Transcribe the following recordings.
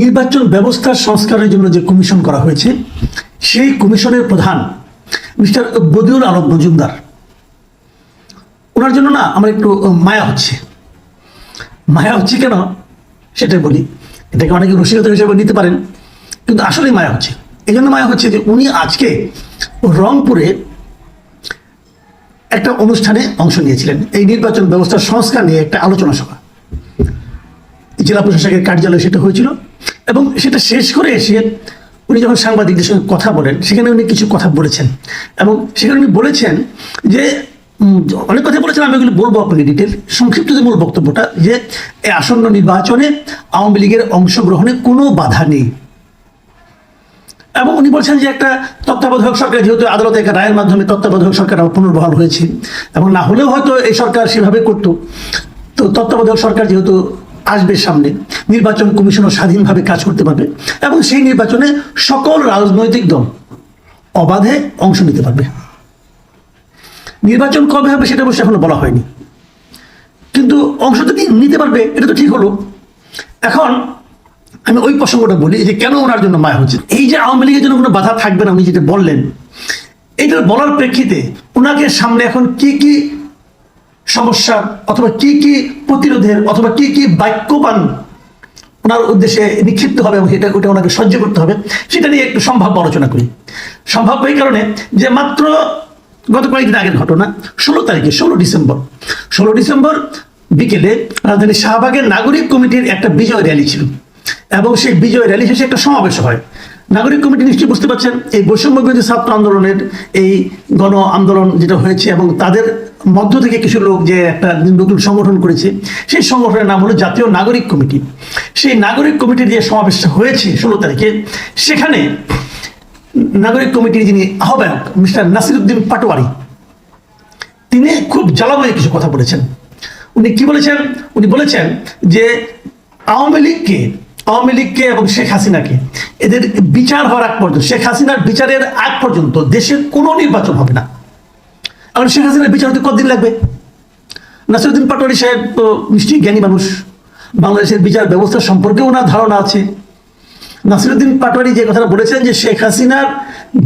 নির্বাচন ব্যবস্থার সংস্কারের জন্য যে কমিশন করা হয়েছে, সেই কমিশনের প্রধান মিস্টার বদিউল আলম মজুমদার। ওনার জন্য না আমার একটু মায়া হচ্ছে। মায়া হচ্ছে কেন? সেটাই বলি। এটাকে অনেকে রসিকতা হিসেবে নিতে পারেন, কিন্তু আসলেই মায়া হচ্ছে। এই জন্য মায়া হচ্ছে যে উনি আজকে রংপুরে একটা অনুষ্ঠানে অংশ নিয়েছিলেন। এই নির্বাচন ব্যবস্থার সংস্কার নিয়ে একটা আলোচনা সভা। জেলা প্রশাসকের কার্যালয়ে সেটা হয়েছিল। এবং সেটা শেষ করে এসে উনি যখন সাংবাদিকদের সঙ্গে কথা বলেন, সেখানে উনি কিছু কথা বলেছেন। এবং সেখানে উনি বলেছেন যে অনেক কথা বলেছেন, আমি এগুলো বলব আপনাকে ডিটেল সংক্ষিপ্ত যে মূল বক্তব্যটা যে এই আসন্ন নির্বাচনে আওয়ামী লীগের অংশগ্রহণে কোনো বাধা নেই। এবং উনি বলছেন যে, একটা তত্ত্বাবধায়ক সরকার, যেহেতু আদালতে একটা রায়ের মাধ্যমে তত্ত্বাবধায়ক সরকার পুনর্বহাল হয়েছে, এবং না হলেও হয়তো এই সরকার সেভাবে করতো। তো তত্ত্বাবধায়ক সরকার যেহেতু আসবে সামনে। নির্বাচন কমিশনও স্বাধীনভাবে কাজ করতে পারবে এবং সেই নির্বাচনে সকল রাজনৈতিক দল অবাধে অংশ নিতে পারবে। নির্বাচন কবে হবে সেটা অবশ্যই এখনও বলা হয়নি। কিন্তু অংশ তো নিতে পারবে, এটা তো ঠিক হলো। এখন আমি ওই প্রসঙ্গটা বলি যে কেন ওনার জন্য মায়া হচ্ছে? এই যে আওয়ামী লীগের জন্য কোনো বাধা থাকবে না, উনি যেটা বললেন এইটার বলার প্রেক্ষিতে ওনাকে সামনে এখন কি কি সমস্যা অথবা কি কি প্রতিরোধের অথবা কি কি বাক্যবান ওনার উদ্দেশ্যে নিক্ষিপ্ত হবে এবং সেটা ওটা ওনাকে সহ্য করতে হবে, সেটা নিয়ে একটু সম্ভাব্য আলোচনা করি। সম্ভাব্য এই কারণে যে মাত্র গত কয়েকদিন আগের ঘটনা, ষোলো তারিখে, ষোলো ডিসেম্বর। ষোলো ডিসেম্বর বিকেলে রাজধানী শাহবাগের নাগরিক কমিটির একটা বিজয় র্যালি ছিল এবং সেই বিজয় র্যালি শেষে একটা সমাবেশ হয়। নাগরিক কমিটি নিশ্চয়ই বুঝতে পারছেন, এই বৈষম্য বিরোধী ছাত্র আন্দোলনের এই গণ আন্দোলন যেটা হয়েছে এবং তাদের মধ্য থেকে কিছু লোক যে একটা নতুন সংগঠন করেছে, সেই সংগঠনের নাম হলো জাতীয় নাগরিক কমিটি। সেই নাগরিক কমিটির যে সমাবেশটা হয়েছে ষোলো তারিখে, সেখানে নাগরিক কমিটির যিনি আহ্বায়ক, মিস্টার নাসিরুদ্দিন পাটোয়ারি, তিনি খুব জ্বালাময় কিছু কথা বলেছেন। উনি কি বলেছেন? উনি বলেছেন যে আওয়ামী লীগকে আওয়ামী লীগকে এবং শেখ হাসিনাকে, এদের বিচার হওয়ার আগ পর্যন্ত, শেখ হাসিনার বিচারের আগ পর্যন্ত দেশে কোনো নির্বাচন হবে না। এখন শেখ হাসিনার বিচার হতে কতদিন লাগবে? নাসিরুদ্দিন পাটোয়ারি সাহেব নিশ্চয়ই জ্ঞানী মানুষ। বাংলাদেশের বিচার ব্যবস্থা সম্পর্কে ওনার ধারণা আছে। নাসিরুদ্দিন পাটোয়ারি যে কথাটা বলেছেন যে শেখ হাসিনার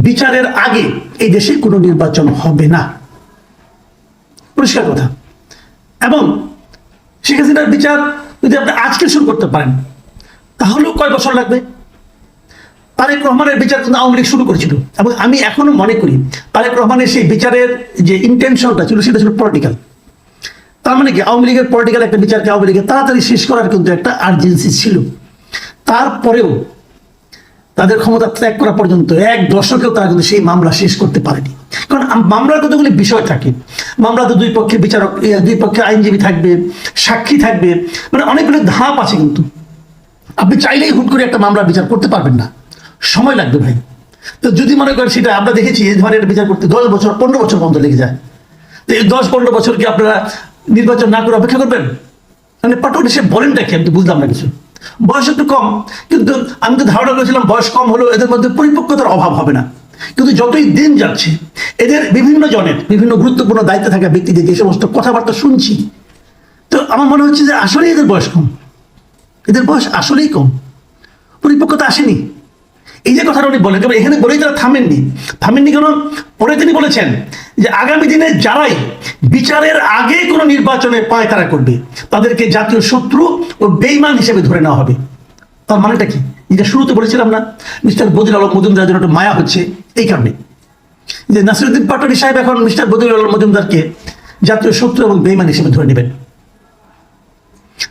বিচারের আগে এই দেশে কোনো নির্বাচন হবে না। পরিষ্কার কথা। এবং শেখ হাসিনার বিচার যদি আপনি আজকে শুরু করতে পারেন, তাহলেও কয় বছর লাগবে? তারেক রহমানের বিচার কিন্তু আওয়ামী লীগ শুরু করেছিল। এবং আমি এখনও মনে করি তারেক রহমানের সেই বিচারের যে ইন্টেনশনটা ছিল, সেটা ছিল পলিটিক্যাল তার মানে কি? আওয়ামী লীগের পলিটিক্যাল একটা বিচারকে আওয়ামী লীগের তাড়াতাড়ি শেষ করার কিন্তু একটা আর্জেন্সি ছিল। তারপরেও তাদের ক্ষমতা ত্যাগ করা পর্যন্ত এক দশকেও তারা কিন্তু সেই মামলা শেষ করতে পারেনি। কারণ মামলার কতগুলি বিষয় থাকে? মামলাতে দুই পক্ষের বিচারক দুই পক্ষের আইনজীবী থাকবে, সাক্ষী থাকবে মানে অনেকগুলো ধাপ আছে কিন্তু। আপনি চাইলেই হুট করে একটা মামলার বিচার করতে পারবেন না। সময় লাগবে ভাই। তো যদি মনে করেন সেটা আমরা দেখেছি, এই ধরনের বিচার করতে দশ বছর, পনেরো বছর পর্যন্ত লেগে যায়। তো এই দশ, পনেরো বছর কি আপনারা নির্বাচন না করে অপেক্ষা করবেন? মানে পাটোয়ারি সে বলেনটা কি? আমি বুঝলাম না কিছু। বয়স একটু কম, কিন্তু আমি তো ধারণা করেছিলাম বয়স কম হলেও এদের মধ্যে পরিপক্কতার অভাব হবে না। কিন্তু যতই দিন যাচ্ছে, এদের বিভিন্ন জনের বিভিন্ন গুরুত্বপূর্ণ দায়িত্বে থাকা ব্যক্তিদের যে সমস্ত কথাবার্তা শুনছি, তো আমার মনে হচ্ছে যে আসলেই এদের বয়স কম। এদের বয়স আসলেই কম। পরিপক্কতা আসেনি। এই যে কথাটা উনি বলেন তবে এখানে বলেই তারা থামেননি। থামেননি কেন? পরে তিনি বলেছেন যে আগামী দিনে যারাই বিচারের আগে কোনো নির্বাচনে পায় তারা করবে, তাদেরকে জাতীয় শত্রু ও বেইমান হিসেবে ধরে নেওয়া হবে। তার মানেটা কি? যেটা শুরুতে বলেছিলাম না, মিস্টার বদির আলম মজুমদার জন্য একটা মায়া হচ্ছে, এই কারণে। যে নাসিরুদ্দিন পাটোয়ারি সাহেব এখন মিস্টার বদির আলম মজুমদারকে জাতীয় শত্রু এবং বেইমান হিসেবে ধরে নেবেন।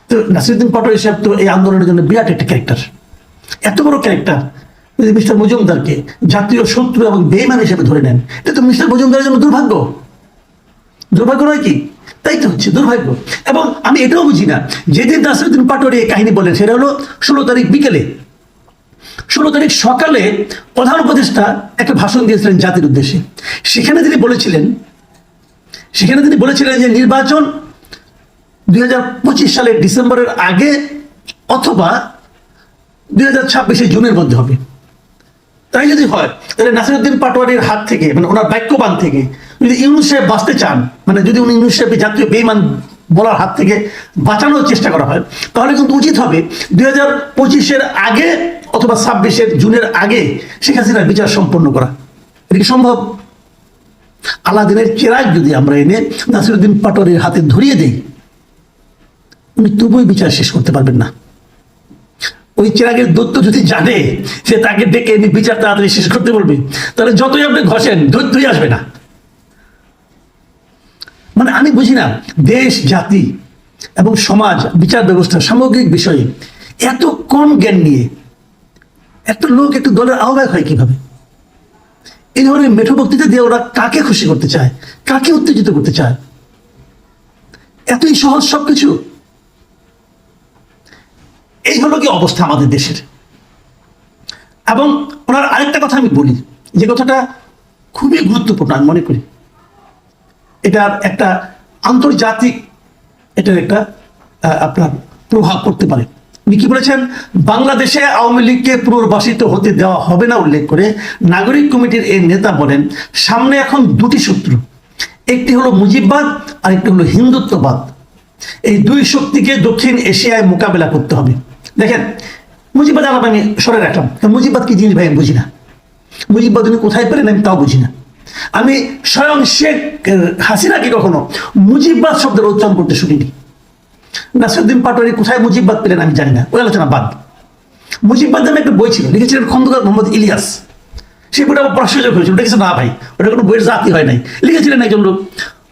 তো নাসিরুদ্দিন পাটোয়ারি সাহেব তো এই আন্দোলনের জন্য বিরাট একটা ক্যারেক্টার এত বড় ক্যারেক্টার যদি মিস্টার মজুমদারকে জাতীয় শত্রু এবং বেইমান হিসেবে ধরে নেন, এটা তো মিস্টার মজুমদারের জন্য দুর্ভাগ্য। দুর্ভাগ্য নয় কি? তাই তো হচ্ছে দুর্ভাগ্য। এবং আমি এটাও বুঝি না, যেদিন নাসিরুদ্দিন পাটোয়ারি এই কাহিনী বলেন সেটা হলো ষোলো তারিখ বিকেলে। ষোলো তারিখ সকালে প্রধান উপদেষ্টা একটা ভাষণ দিয়েছিলেন জাতির উদ্দেশ্যে। সেখানে তিনি বলেছিলেন, সেখানে তিনি বলেছিলেন যে নির্বাচন দুই হাজার পঁচিশ সালের ডিসেম্বরের আগে অথবা দুই হাজার ছাব্বিশে জুনের মধ্যে হবে। তাই যদি হয়, তাহলে নাসিরুদ্দিন পাটোয়ারির হাত থেকে মানে ওনার বাক্যবান থেকে, যদি ইউনুস সাহেব বাঁচতে চান মানে যদি উনি ইউনুস জাতীয় বেইমান বলার হাত থেকে বাঁচানোর চেষ্টা করা হয়, তাহলে কিন্তু উচিত হবে দুই হাজার পঁচিশের আগে অথবা ছাব্বিশের জুনের আগে শেখ হাসিনার বিচার সম্পন্ন করা। এটা কি সম্ভব? আলাদিনের চেরাগ যদি আমরা এনে নাসিরুদ্দিন পাটোয়ারির হাতে ধরিয়ে দেই, উনি তবুই বিচার শেষ করতে পারবেন না। ওই চেরাগের দৈত্য যদি জানে সে তাকে ডেকে এনে বিচার তাড়াতাড়ি শেষ করতে বলবে, তাহলে যতই আপনি ঘষেন, দৈত্যই আসবে না। মানে আমি বুঝি না, দেশ, জাতি এবং সমাজ, বিচার ব্যবস্থা, সামগ্রিক বিষয়ে এত কম জ্ঞান নিয়ে একটা লোক একটু দলের আহ্বায়ক হয় কীভাবে? এই ধরনের মেঠো বক্তৃতা দিয়ে ওরা কাকে খুশি করতে চায়, কাকে উত্তেজিত করতে চায়? এতই সহজ সবকিছু? এই হলো কি অবস্থা আমাদের দেশের। এবং ওনার আরেকটা কথা আমি বলি, যে কথাটা খুবই গুরুত্বপূর্ণ আমি মনে করি। এটার একটা আন্তর্জাতিক, এটার একটা আপনার প্রভাব পড়তে পারে। উনি কি বলেছেন? বাংলাদেশে আওয়ামী লীগকে পুনর্বাসিত হতে দেওয়া হবে না উল্লেখ করে নাগরিক কমিটির এই নেতা বলেন, সামনে এখন দুটি সূত্র একটি হলো মুজিববাদ আর একটি হলো হিন্দুত্ববাদ। এই দুই শক্তিকে দক্ষিণ এশিয়ায় মোকাবেলা করতে হবে। দেখেন মুজিবাদ আলাপ আমি সরে রাখলাম। কারণ মুজিববাদ কি জিনিস ভাই আমি বুঝি না। মুজিববাদ উনি কোথায় পেলেন আমি তাও বুঝি না। আমি স্বয়ং শেখ হাসিনা হাসিনাকে কখনো মুজিববাদ শব্দের উচ্চারণ করতে শুনিনি। নাসিরুদ্দিন পাটোয়ারি কোথায় মুজিববাদ পেলেন আমি জানি না, ওই আলোচনা বাদ। মুজিবাদ নামে একটা বই ছিল, লিখেছিলেন খন্দকার মোহাম্মদ ইলিয়াস। সেই বইটা আমার পড়ার সুযোগ হয়েছিল, ওটা কিছু না ভাই, ওটা কোনো বইয়ের জাতি হয় নাই। লিখেছিলেন একজন লোক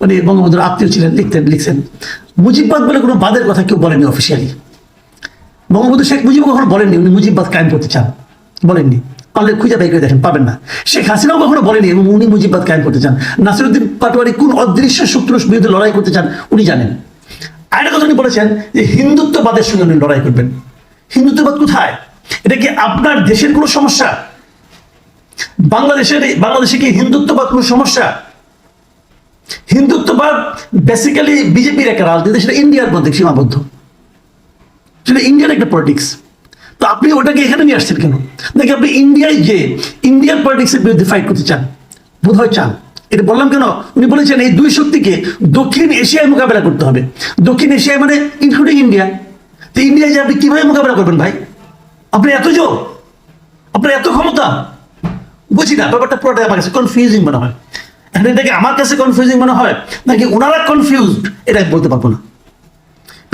মানে বঙ্গবন্ধুর আত্মীয় ছিলেন, লিখতেন, লিখছেন। মুজিববাদ বলে কোনো বাদের কথা কেউ বলেনি অফিসিয়ালি বঙ্গবন্ধু শেখ মুজিব কখনো বলেননি, উনি মুজিববাদ কায়েম করতে চান। বলেননি। পারলে খুঁজে বাই করে দেখেন, পাবেন না। শেখ হাসিনাও কখনো বলেনি এবং উনি মুজিববাদ কায়েম করতে চান। নাসিরুদ্দিন পাটোয়ারি কোন অদৃশ্য শত্রুর বিরুদ্ধে লড়াই করতে চান, উনি জানেন। আরেকটা কথা উনি বলেছেন যে, হিন্দুত্ববাদের সঙ্গে উনি লড়াই করবেন। হিন্দুত্ববাদ কোথায়? এটা কি আপনার দেশের কোনো সমস্যা? বাংলাদেশের বাংলাদেশে কি হিন্দুত্ববাদ কোনো সমস্যা? হিন্দুত্ববাদ বেসিক্যালি বিজেপির একটা রাজনীতি, সেটা ইন্ডিয়ার মধ্যে সীমাবদ্ধ। সেটা ইন্ডিয়ার একটা পলিটিক্স তো আপনি ওটাকে এখানে নিয়ে আসছেন কেন? নাকি আপনি ইন্ডিয়ায় যে ইন্ডিয়ান পলিটিক্সের বিরুদ্ধে ফাইট করতে চান। বোধ হয় চান। এটা বললাম কেন? উনি বলেছেন এই দুই শক্তিকে দক্ষিণ এশিয়ায় মোকাবেলা করতে হবে। দক্ষিণ এশিয়ায় মানে ইনক্লুডিং ইন্ডিয়া তো ইন্ডিয়ায় যে আপনি কীভাবে মোকাবেলা করবেন ভাই? আপনি এত জোর? আপনার এত ক্ষমতা? বুঝি না, ব্যাপারটা পুরোটাই আমার কাছে কনফিউজিং মনে হয়। এটাকে আমার কাছে কনফিউজিং মনে হয়, নাকি ওনারা কনফিউজড এটা বলতে পারব না।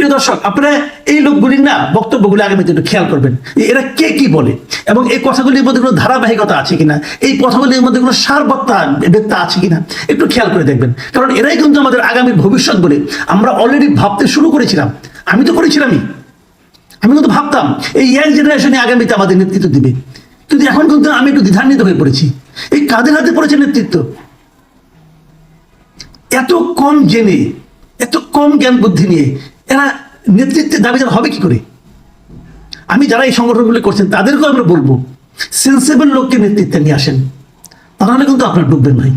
প্রিয় দর্শক, আপনারা এই লোকগুলির না বক্তব্যগুলি আগামীতে একটু খেয়াল করবেন। এরা কে কি বলে? এবং এই কথাগুলির মধ্যে কোনো ধারাবাহিকতা আছে কিনা? এই কথাগুলির মধ্যে কোনো সারবত্তা ব্যক্তা আছে কিনা? একটু খেয়াল করে দেখবেন। কারণ এরাই কিন্তু আমাদের আগামী ভবিষ্যৎ বলে আমরা অলরেডি ভাবতে শুরু করেছিলাম। আমি তো করেছিলামই। আমি কিন্তু ভাবতাম, এই ইয়াং জেনারেশনে আগামীতে আমাদের নেতৃত্ব দিবে। কিন্তু এখন কিন্তু আমি একটু দ্বিধান্বিত হয়ে পড়েছি। এই কাদের হাতে পড়েছে নেতৃত্ব? এত কম জেনে, এত কম জ্ঞান বুদ্ধি নিয়ে নেতৃত্বের দাবিদার হবে কি করে? আমি যারা এই সংগঠনগুলো করছেন, তাদেরকেও আমরা বলব সেন্সেবল লোককে নেতৃত্বে নিয়ে আসেন। তাহলে কিন্তু আপনার ডুববেন ভাই